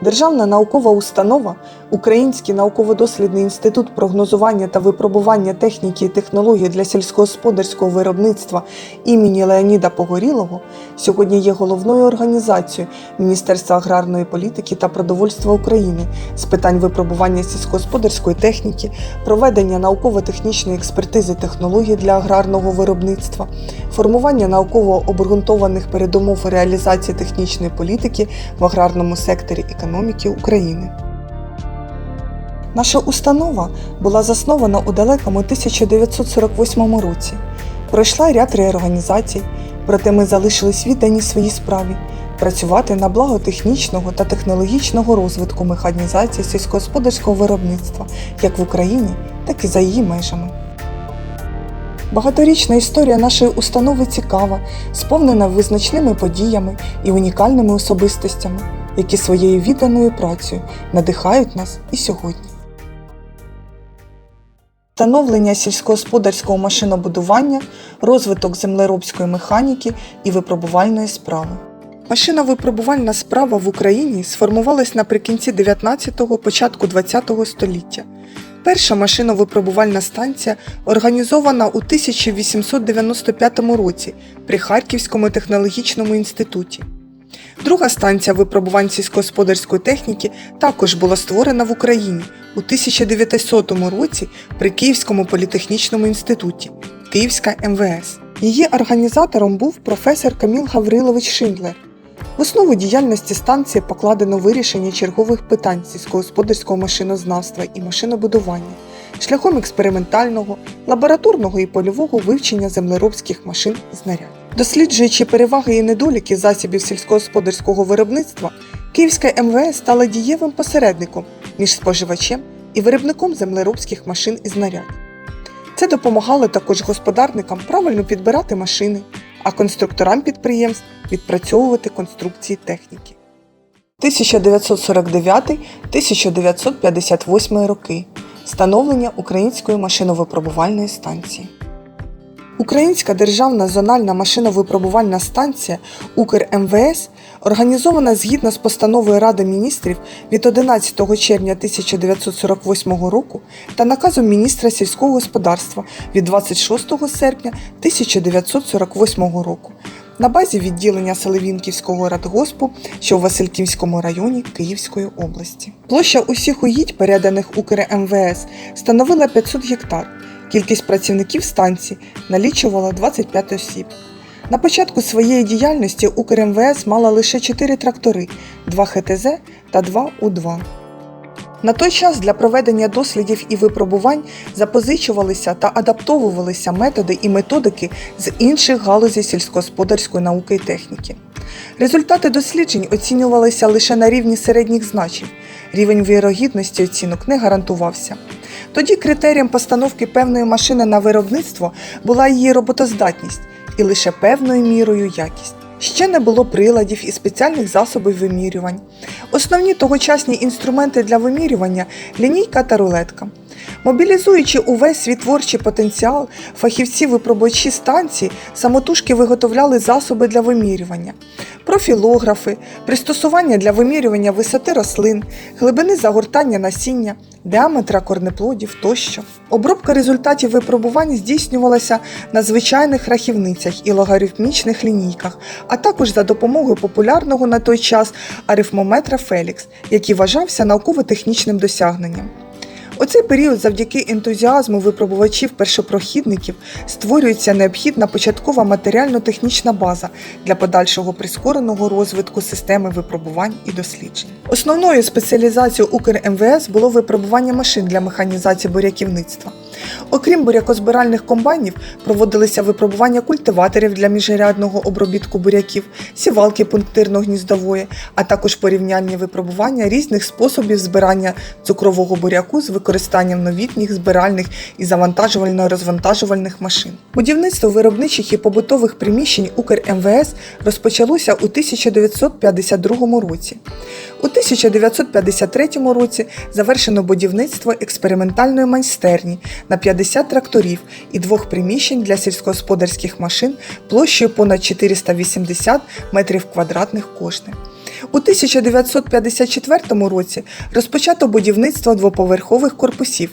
Державна наукова установа, Український науково-дослідний інститут прогнозування та випробування техніки і технологій для сільськогосподарського виробництва імені Леоніда Погорілого сьогодні є головною організацією Міністерства аграрної політики та продовольства України з питань випробування сільськогосподарської техніки, проведення науково-технічної експертизи технологій для аграрного виробництва, формування науково обґрунтованих передумов реалізації технічної політики в аграрному секторі економіки України. Наша установа була заснована у далекому 1948 році. Пройшла ряд реорганізацій, проте ми залишились віддані своїй справі працювати на благо технічного та технологічного розвитку механізації сільськогосподарського виробництва як в Україні, так і за її межами. Багаторічна історія нашої установи цікава, сповнена визначними подіями і унікальними особистостями, які своєю відданою працею надихають нас і сьогодні. Встановлення сільськогосподарського машинобудування, розвиток землеробської механіки і випробувальної справи. Машиновипробувальна справа в Україні сформувалась наприкінці 19-го, початку 20-го століття. Перша машиновипробувальна станція організована у 1895 році при Харківському технологічному інституті. Друга станція випробувань сільськогосподарської техніки також була створена в Україні у 1900 році при Київському політехнічному інституті Київська МВС. Її організатором був професор Каміл Гаврилович Шиндлер. В основу діяльності станції покладено вирішення чергових питань сільськогосподарського машинознавства і машинобудування шляхом експериментального, лабораторного і польового вивчення землеробських машин знарядь. Досліджуючи переваги і недоліки засобів сільськогосподарського виробництва, Київська МВС стала дієвим посередником між споживачем і виробником землеробських машин і знарядь. Це допомагало також господарникам правильно підбирати машини, а конструкторам підприємств відпрацьовувати конструкції техніки. 1949-1958 роки. Становлення Української машиновипробувальної станції. Українська державна зональна машиновипробувальна станція УКРМВС організована згідно з постановою Ради міністрів від 11 червня 1948 року та наказом міністра сільського господарства від 26 серпня 1948 року на базі відділення Селивінківського радгоспу, що у Васильківському районі Київської області. Площа усіх угідь, переданих УКРМВС, становила 500 гектар. Кількість працівників станції налічувала 25 осіб. На початку своєї діяльності Укрмвс мала лише 4 трактори, 2 ХТЗ та 2 У-2. На той час для проведення дослідів і випробувань запозичувалися та адаптовувалися методи і методики з інших галузей сільськогосподарської науки і техніки. Результати досліджень оцінювалися лише на рівні середніх значень. Рівень вірогідності оцінок не гарантувався. Тоді критерієм постановки певної машини на виробництво була її роботоздатність і лише певною мірою якість. Ще не було приладів і спеціальних засобів вимірювань. Основні тогочасні інструменти для вимірювання лінійка та рулетка. Мобілізуючи увесь свій творчий потенціал, фахівці випробувачі станції самотужки виготовляли засоби для вимірювання, профілографи, пристосування для вимірювання висоти рослин, глибини загортання насіння, діаметра корнеплодів тощо. Обробка результатів випробувань здійснювалася на звичайних рахівницях і логарифмічних лінійках, а також за допомогою популярного на той час арифмометра Фелікс, який вважався науково-технічним досягненням. У цей період, завдяки ентузіазму випробувачів першопрохідників, створюється необхідна початкова матеріально-технічна база для подальшого прискореного розвитку системи випробувань і досліджень. Основною спеціалізацією Укрмвс було випробування машин для механізації буряківництва. Окрім бурякозбиральних комбайнів, проводилися випробування культиваторів для міжрядного обробітку буряків, сівалки пунктирно-гніздової, а також порівняльні випробування різних способів збирання цукрового буряку з використанням новітніх збиральних і завантажувально-розвантажувальних машин. Будівництво виробничих і побутових приміщень Укрмвс розпочалося у 1952 році. У 1953 році завершено будівництво експериментальної майстерні на 50 тракторів і двох приміщень для сільськогосподарських машин площею понад 480 метрів квадратних кожне. У 1954 році розпочато будівництво двоповерхових корпусів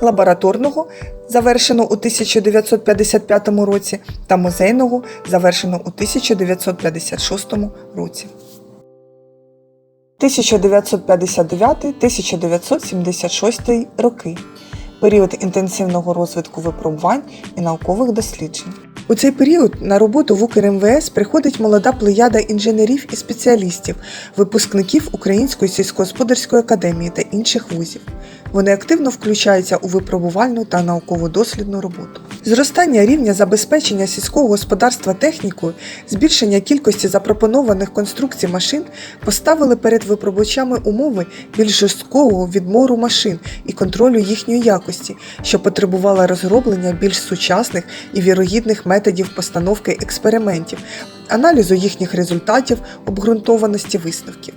лабораторного, завершено у 1955 році, та музейного, завершено у 1956 році. 1959-1976 роки період інтенсивного розвитку випробувань і наукових досліджень. У цей період на роботу в УкрМВС приходить молода плеяда інженерів і спеціалістів, випускників Української сільськогосподарської академії та інших вузів. Вони активно включаються у випробувальну та науково-дослідну роботу. Зростання рівня забезпечення сільського господарства технікою, збільшення кількості запропонованих конструкцій машин поставили перед випробувачами умови більш жорсткого відмору машин і контролю їхньої якості, що потребувала розроблення більш сучасних і вірогідних методів постановки експериментів, аналізу їхніх результатів, обґрунтованості висновків.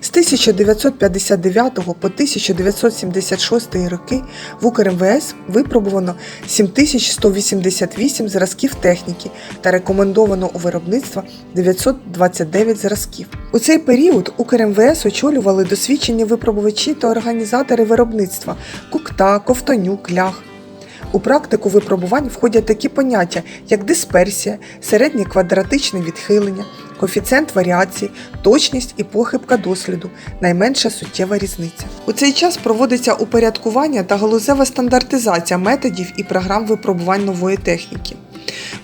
З 1959 по 1976 роки в УкрМВС випробувано 7188 зразків техніки та рекомендовано у виробництво 929 зразків. У цей період УкрМВС очолювали досвідчені випробувачі та організатори виробництва Кукта, Ковтонюк, Лях. У практику випробувань входять такі поняття, як дисперсія, середнє квадратичне відхилення, коефіцієнт варіації, точність і похибка досліду, найменша суттєва різниця. У цей час проводиться упорядкування та галузева стандартизація методів і програм випробувань нової техніки.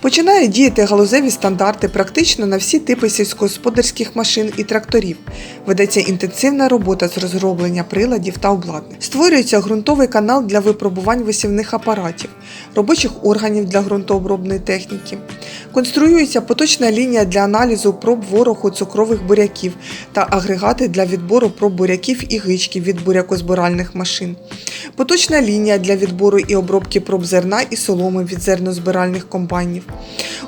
Починає діяти галузеві стандарти практично на всі типи сільськогосподарських машин і тракторів. Ведеться інтенсивна робота з розроблення приладів та обладнань. Створюється ґрунтовий канал для випробувань висівних апаратів, робочих органів для ґрунтообробної техніки. Конструюється поточна лінія для аналізу проб вороху цукрових буряків та агрегати для відбору проб буряків і гичків від бурякозбиральних машин. Поточна лінія для відбору і обробки проб зерна і соломи від зернозбиральних комбайнів.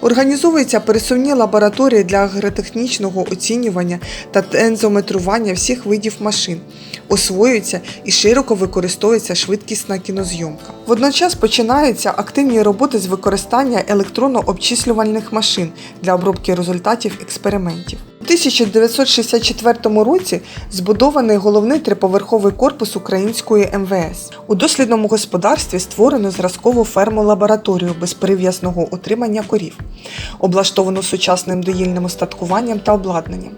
Організовуються пересувні лабораторії для агротехнічного оцінювання та тензометрування всіх видів машин. Освоюється і широко використовується швидкісна кінозйомка. Водночас починаються активні роботи з використання електронно-обчислювальних машин для обробки результатів експериментів. У 1964 році збудований головний триповерховий корпус української МВС. У дослідному господарстві створено зразкову ферму лабораторію без прив'язного утримання корів, облаштовану сучасним доїльним устаткуванням та обладнанням.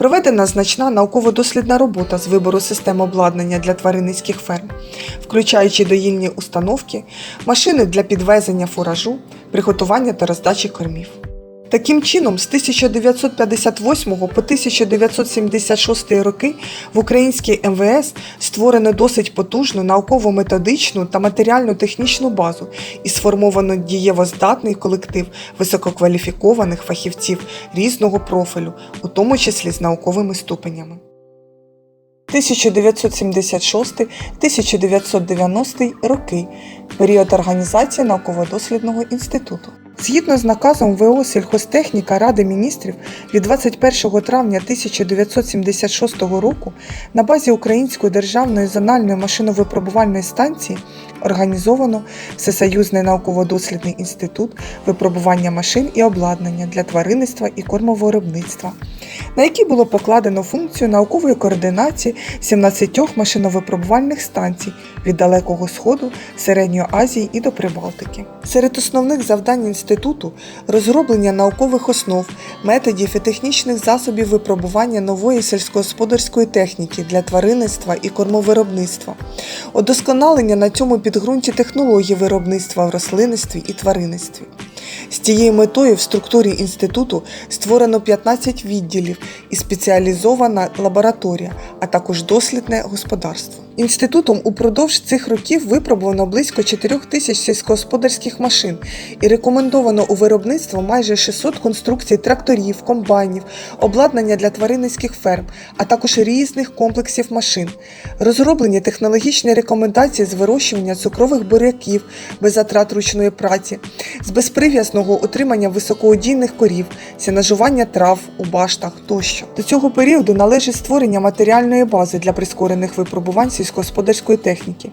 Проведена значна науково-дослідна робота з вибору систем обладнання для тваринницьких ферм, включаючи доїльні установки, машини для підвезення фуражу, приготування та роздачі кормів. Таким чином, з 1958 по 1976 роки в українській МВС створено досить потужну науково-методичну та матеріально-технічну базу і сформовано дієвоздатний колектив висококваліфікованих фахівців різного профілю, у тому числі з науковими ступенями. 1976-1990 роки період організації науково-дослідного інституту. Згідно з наказом ВО сільхозтехніка Ради міністрів від 21 травня 1976 року на базі Української державної зональної машиновипробувальної станції організовано Всесоюзний науково-дослідний інститут випробування машин і обладнання для тваринництва і кормовиробництва, на який було покладено функцію наукової координації 17 машиновипробувальних станцій від Далекого Сходу, Середньої Азії і до Прибалтики. Серед основних завдань інституту розроблення наукових основ, методів і технічних засобів випробування нової сільськогосподарської техніки для тваринництва і кормовиробництва, удосконалення на цьому підґрунті технологій виробництва в рослинництві і тваринництві. З цією метою в структурі інституту створено 15 відділів і спеціалізована лабораторія, а також дослідне господарство. Інститутом упродовж цих років випробовано близько 4 тисяч сільськогосподарських машин і рекомендовано у виробництво майже 600 конструкцій тракторів, комбайнів, обладнання для тваринницьких ферм, а також різних комплексів машин. Розроблені технологічні рекомендації з вирощування цукрових буряків без затрат ручної праці, з безприв'язного утримання високоодійних корів, сінажування трав у баштах тощо. До цього періоду належить створення матеріальної бази для прискорених випробувань сільськогосподарської техніки,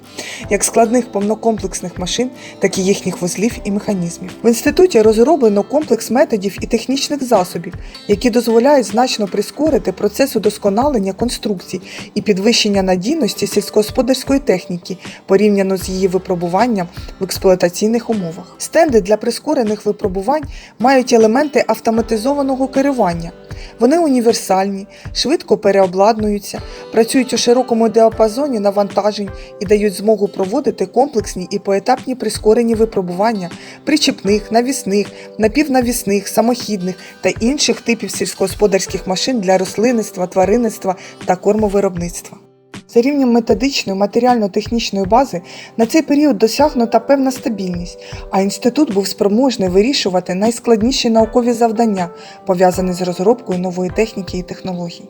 як складних повнокомплексних машин, так і їхніх вузлів і механізмів. В інституті розроблено комплекс методів і технічних засобів, які дозволяють значно прискорити процес удосконалення конструкцій і підвищення надійності сільськогосподарської техніки порівняно з її випробуванням в експлуатаційних умовах. Стенди для прискорених випробувань мають елементи автоматизованого керування. Вони універсальні, швидко переобладнуються, працюють у широкому діапазоні навантажень і дають змогу проводити комплексні і поетапні прискорені випробування причіпних, навісних, напівнавісних, самохідних та інших типів сільськогосподарських машин для рослинництва, тваринництва та кормовиробництва. За рівнем методичної матеріально-технічної бази на цей період досягнута певна стабільність, а інститут був спроможний вирішувати найскладніші наукові завдання, пов'язані з розробкою нової техніки і технологій.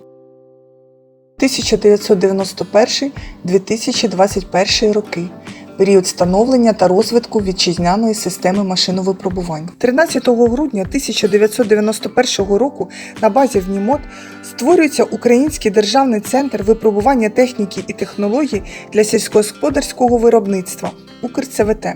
1991-2021 роки. Період становлення та розвитку вітчизняної системи машиновипробувань. 13 грудня 1991 року на базі в Німот створюється Український державний центр випробування техніки і технологій для сільськогосподарського виробництва Укрцвт,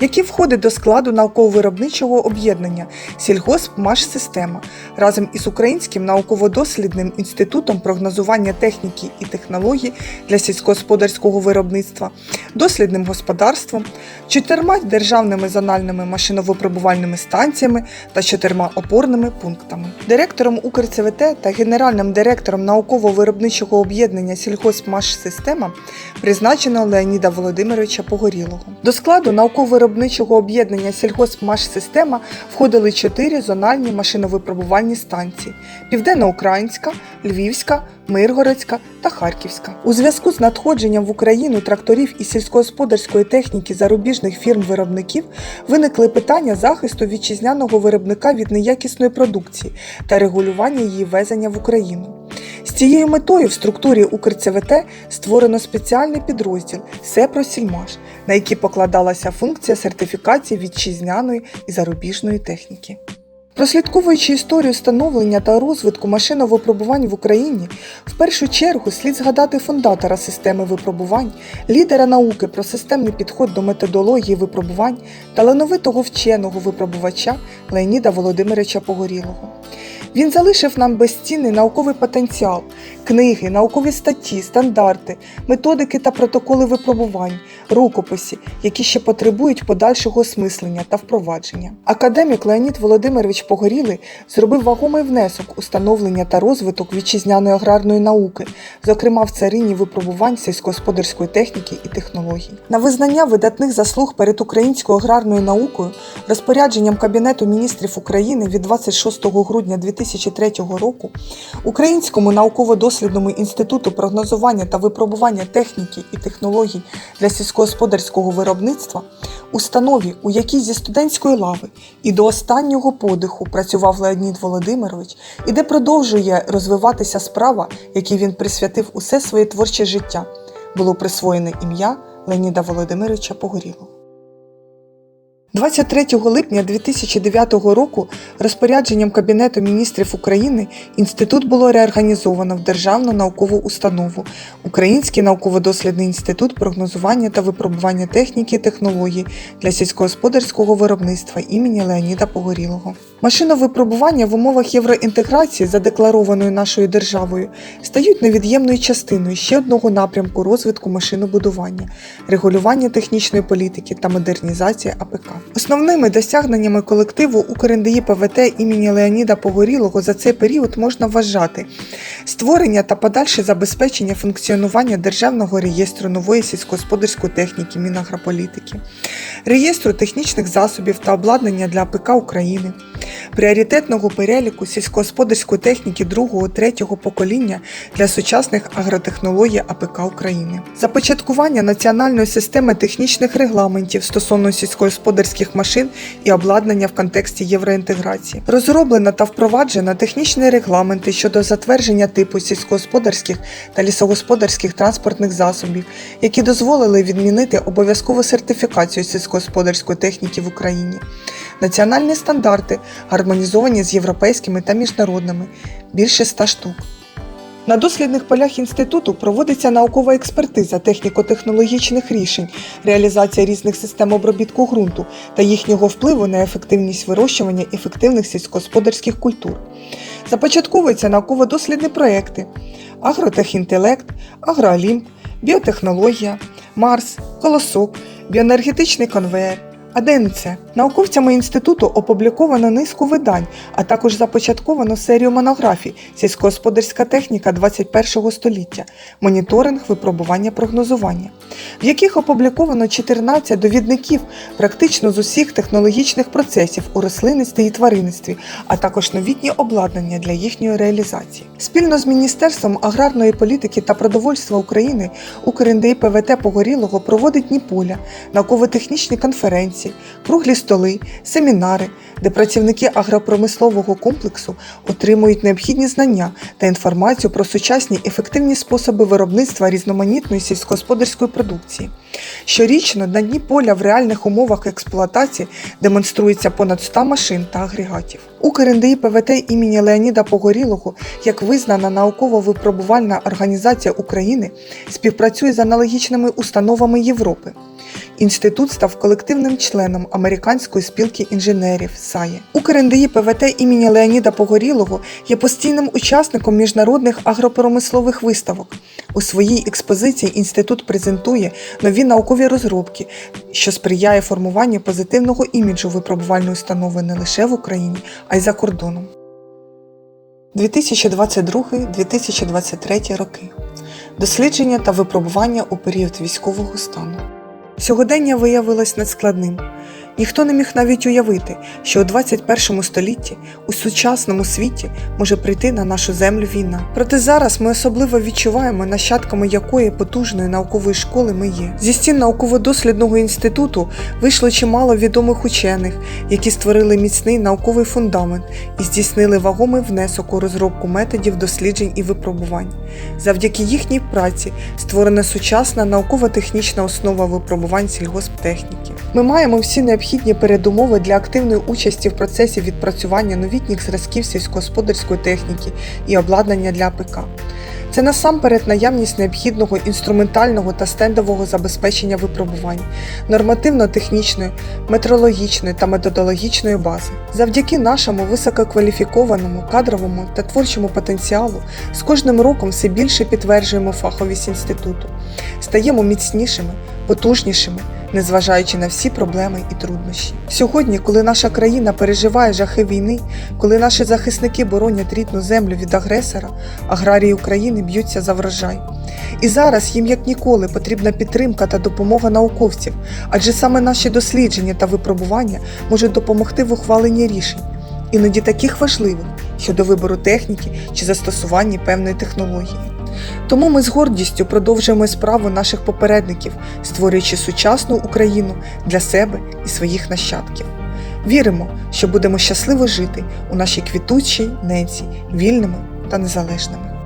який входить до складу науково-виробничого об'єднання Сільгоспмашсистема разом із Українським науково-дослідним інститутом прогнозування техніки і технологій для сільськогосподарського виробництва, дослідним господарством, чотирма державними зональними машиновипробувальними станціями та чотирма опорними пунктами. Директором Укрцвт та генеральним директором науково-виробничого об'єднання Сільгоспмашсистема призначено Леоніда Володимировича Погорілого. До складу науково-виробничого об'єднання Сільгоспмашсистема входили чотири зональні машиновипробувальні станції: Південноукраїнська, Львівська, Миргородська та Харківська. У зв'язку з надходженням в Україну тракторів і сільськогосподарської техніки зарубіжних фірм-виробників виникли питання захисту вітчизняного виробника від неякісної продукції та регулювання її везення в Україну. З цією метою в структурі Укрцвт створено спеціальний підрозділ Сепросільмаш, на який покладалася функція сертифікації вітчизняної і зарубіжної техніки. Прослідковуючи історію становлення та розвитку машиновипробувань в Україні, в першу чергу слід згадати фундатора системи випробувань, лідера науки про системний підход до методології випробувань, талановитого вченого випробувача Леоніда Володимировича Погорілого. Він залишив нам безцінний науковий потенціал, книги, наукові статті, стандарти, методики та протоколи випробувань, рукописи, які ще потребують подальшого осмислення та впровадження. Академік Леонід Володимирович Погорілий зробив вагомий внесок у становлення та розвиток вітчизняної аграрної науки, зокрема в царині випробувань сільськогосподарської техніки і технологій. На визнання видатних заслуг перед українською аграрною наукою розпорядженням Кабінету міністрів України від 26 грудня 2003 року Українському науково-дослідному інституту прогнозування та випробування техніки і технологій для сільськогосподарського виробництва, установі, у якій зі студентської лави і до останнього подиху працював Леонід Володимирович, і де продовжує розвиватися справа, якій він присвятив усе своє творче життя, було присвоєне ім'я Леоніда Володимировича Погорілого. 23 липня 2009 року розпорядженням Кабінету міністрів України інститут було реорганізовано в Державну наукову установу Український науково-дослідний інститут прогнозування та випробування техніки і технологій для сільськогосподарського виробництва імені Леоніда Погорілого. Машиновипробування в умовах євроінтеграції, задекларованої нашою державою, стають невід'ємною частиною ще одного напрямку розвитку машинобудування, регулювання технічної політики та модернізації АПК. Основними досягненнями колективу УКРНДІ ПВТ імені Леоніда Погорілого за цей період можна вважати створення та подальше забезпечення функціонування Державного реєстру нової сільськогосподарської техніки Мінагрополітики, реєстру технічних засобів та обладнання для АПК України, пріоритетного переліку сільськогосподарської техніки другого-третього покоління для сучасних агротехнологій АПК України, започаткування національної системи технічних регламентів стосовно сільськогосподарських машин і обладнання в контексті євроінтеграції, розроблено та впроваджено технічні регламенти щодо затвердження типу сільськогосподарських та лісогосподарських транспортних засобів, які дозволили відмінити обов'язкову сертифікацію сільськогосподарської техніки в Україні. Національні стандарти гармонізовані з європейськими та міжнародними більше 100 штук. На дослідних полях інституту проводиться наукова експертиза техніко-технологічних рішень, реалізація різних систем обробітку ґрунту та їхнього впливу на ефективність вирощування ефективних сільськогосподарських культур. Започатковуються науково-дослідні проекти Агротехінтелект, Агроалімп, Біотехнологія, Марс, Колосок, Біоенергетичний конвеєр. АДНЦ. Науковцями інституту опубліковано низку видань, а також започатковано серію монографій Сільськогосподарська техніка 21 століття, моніторинг, випробування, прогнозування, в яких опубліковано 14 довідників практично з усіх технологічних процесів у рослинництві і тваринництві, а також новітні обладнання для їхньої реалізації. Спільно з Міністерством аграрної політики та продовольства України УКРНДІ ПВТ Погорілого проводить Ніполя, науково-технічні конференції, круглі столи, семінари, де працівники агропромислового комплексу отримують необхідні знання та інформацію про сучасні ефективні способи виробництва різноманітної сільськогосподарської продукції. Щорічно на дні поля в реальних умовах експлуатації демонструється понад 100 машин та агрегатів. УКРНДІ ПВТ імені Леоніда Погорілого, як визнана науково-випробувальна організація України, співпрацює з аналогічними установами Європи. Інститут став колективним членом Американської спілки інженерів САЄ. УКРНДІ ПВТ імені Леоніда Погорілого є постійним учасником міжнародних агропромислових виставок. У своїй експозиції інститут презентує нові наукові розробки, що сприяє формуванню позитивного іміджу випробувальної установи не лише в Україні, а й за кордоном. 2022-2023 роки. Дослідження та випробування у період військового стану. Сьогодення виявилось надскладним. Ніхто не міг навіть уявити, що у 21 столітті у сучасному світі може прийти на нашу землю війна. Проте зараз ми особливо відчуваємо, нащадками якої потужної наукової школи ми є. Зі стін науково-дослідного інституту вийшло чимало відомих учених, які створили міцний науковий фундамент і здійснили вагомий внесок у розробку методів досліджень і випробувань. Завдяки їхній праці створена сучасна науково-технічна основа випробувань сільгосптехніки. Ми маємо всі необхідні передумови для активної участі в процесі відпрацювання новітніх зразків сільськогосподарської техніки і обладнання для АПК. Це насамперед наявність необхідного інструментального та стендового забезпечення випробувань, нормативно-технічної, метрологічної та методологічної бази. Завдяки нашому висококваліфікованому кадровому та творчому потенціалу з кожним роком все більше підтверджуємо фаховість інституту, стаємо міцнішими, потужнішими, незважаючи на всі проблеми і труднощі. Сьогодні, коли наша країна переживає жахи війни, коли наші захисники боронять рідну землю від агресора, аграрії України б'ються за врожай. І зараз їм як ніколи потрібна підтримка та допомога науковців, адже саме наші дослідження та випробування можуть допомогти в ухваленні рішень, іноді таких важливих щодо вибору техніки чи застосування певної технології. Тому ми з гордістю продовжуємо справу наших попередників, створюючи сучасну Україну для себе і своїх нащадків. Віримо, що будемо щасливо жити у нашій квітучій ненці, вільними та незалежними.